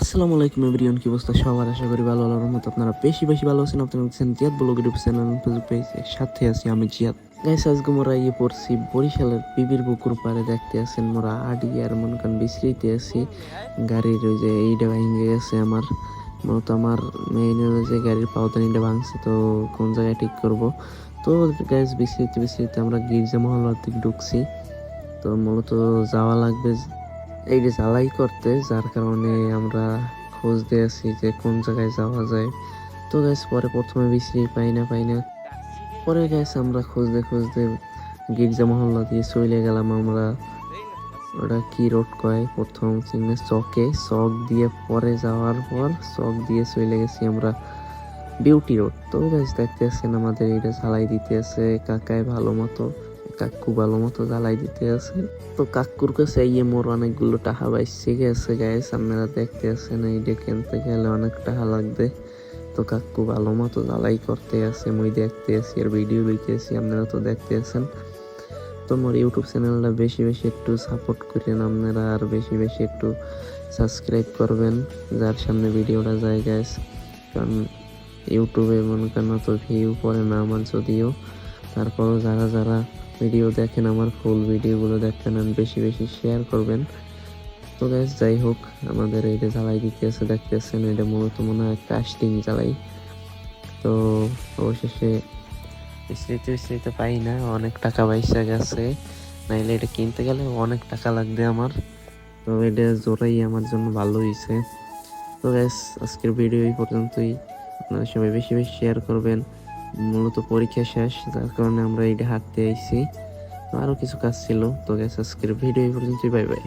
আসসালামু আলাইকুম এভরিওয়ান, কি অবস্থা? সবার আশা করি ভালো, আল্লাহর রহমত আপনারা বেশি বেশি ভালো আছেন। আপনারা দেখছেন Ziad blog YouTube channel Facebook page সাথে আছি আমি জিয়াদ। গাইস আজকে মোরা ইয়ে পড়ছি, বরিশালের বিবির বুকুর পারে দেখতে আছেন মোরা আডি আর মনে করেন আছি। গাড়ির ওই যে এইটা ভেঙে গেছে আমার, মূলত আমার মেইন যে গাড়ির পাওদানিটা ভাঙছে, তো কোন জায়গায় ঠিক করব? তো গাইস বিশ্রিতে বিশ্রিতে আমরা গির্জা মহল্লার দিকে ঢুকছি। তো মূলত যাওয়া লাগবে এই যে জ্বালাই করতে, যার কারণে আমরা খোঁজ দিয়ে আছি যে কোন জায়গায় যাওয়া যায়। তো গ্যাস পরে প্রথমে বিশ্রি পাই না পাই না। পরে গ্যাস আমরা খুঁজতে খুঁজতে গির্জা মহল্লা দিয়ে চলে গেলাম আমরা। ওটা কি রোড কয়? প্রথম চিহ্নে চকে, চক দিয়ে পরে যাওয়ার পর চক দিয়ে চলে গেছি আমরা বিউটি রোড তো গ্যাস দেখতে আছেন আমাদের এটা ঝালাই দিতে আছে কাকায় ভালো মতো। কাকু ভালো মতো জ্বালাই দিতে আছে। তো কাকুর কাছে ইয়ে মোর অনেকগুলো টাকা বাইসে গেছে গাইস আপনারা দেখতে আছেন এইটা কিনতে গেলে অনেক টাকা লাগবে। তো কাকু ভালো মতো জ্বালাই করতে আছে, মুই দেখতে আছি আর ভিডিও লইতে আছি আপনারা তো দেখতে আছেন। তো মোর ইউটিউব চ্যানেলটা বেশি বেশি একটু সাপোর্ট করেন আপনারা আর বেশি বেশি একটু সাবস্ক্রাইব করবেন, যার সামনে ভিডিওটা যায় গাইস কারণ ইউটিউবে মনে করেন তো ভিউ পড়ে না আমার যদিও। তারপরও যারা যারা ভিডিও দেখেন, আমার ফুল ভিডিওগুলো দেখেন বেশি বেশি শেয়ার করবেন। তো গ্যাস যাই হোক, আমাদের এইটা জ্বালাই দিতে আছে দেখতেছেন, এটা মূলত মনে হয় কাস্টিং জ্বালাই। তো অবশেষে স্মৃতি স্মৃতি পাই না, অনেক টাকা পয়সা গেছে, নাইলে এটা কিনতে গেলে অনেক টাকা লাগবে আমার। তো এটা জোরাই আমার জন্য ভালো হয়েছে তো গ্যাস আজকের ভিডিও এই পর্যন্তই। আপনারা সবাই বেশি বেশি শেয়ার করবেন। মূলত পরীক্ষা শেষ, যার কারণে আমরা এইটা হাঁটতে আইছি। আরও আরও কিছু কাজ ছিল, তো গ্যাস আজকের ভিডিও এই পর্যন্তই বাই বাই